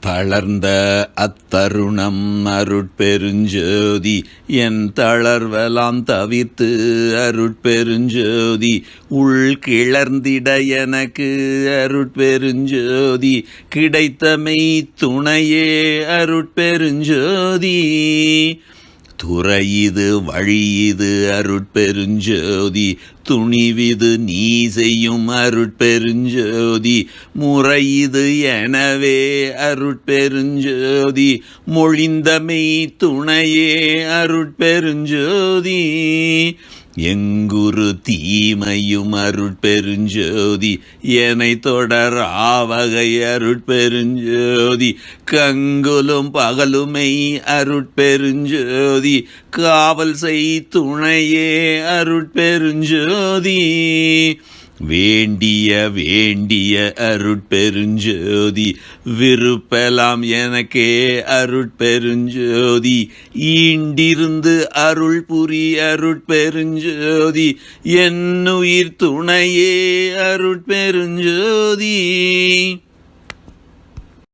தளர்ந்த அத்தருணம் அருட்பெருஞ்சோதி என் தளர்வலாம் தவித்து அருட்பெருஞ்சோதி உள் கிளர்ந்திட எனக்கு அருட்பெருஞ்சோதி கிடைத்தமை துணையே அருட்பெருஞ்சோதி. துறையிது வழியிது அருட்பெருஞ்சோதி துணிவிது நீ செய்யும் அருட்பெருஞ்சோதி முறையிது எனவே அருட்பெருஞ்சோதி மொழிந்தமை துணையே அருட்பெருஞ்சோதி. எங்குரு தீமையும் அருட்பெருஞ்சோதி என்னை தொடர் ஆவகை அருட்பெருஞ்சோதி கங்குலும் பகலுமை அருட்பெருஞ்சோதி காவல் செய் துணையே அருட்பெருஞ்சோதி. வேண்டிய வேண்டிய அருட்பெருஞ்சோதி விருப்பலாம் எனக்கே அருட்பெருஞ்சோதி. ஈண்டிருந்து அருள் புரி அருட்பெருஞ்சோதி என்னுயிர் துணையே அருட்பெருஞ்சோதி.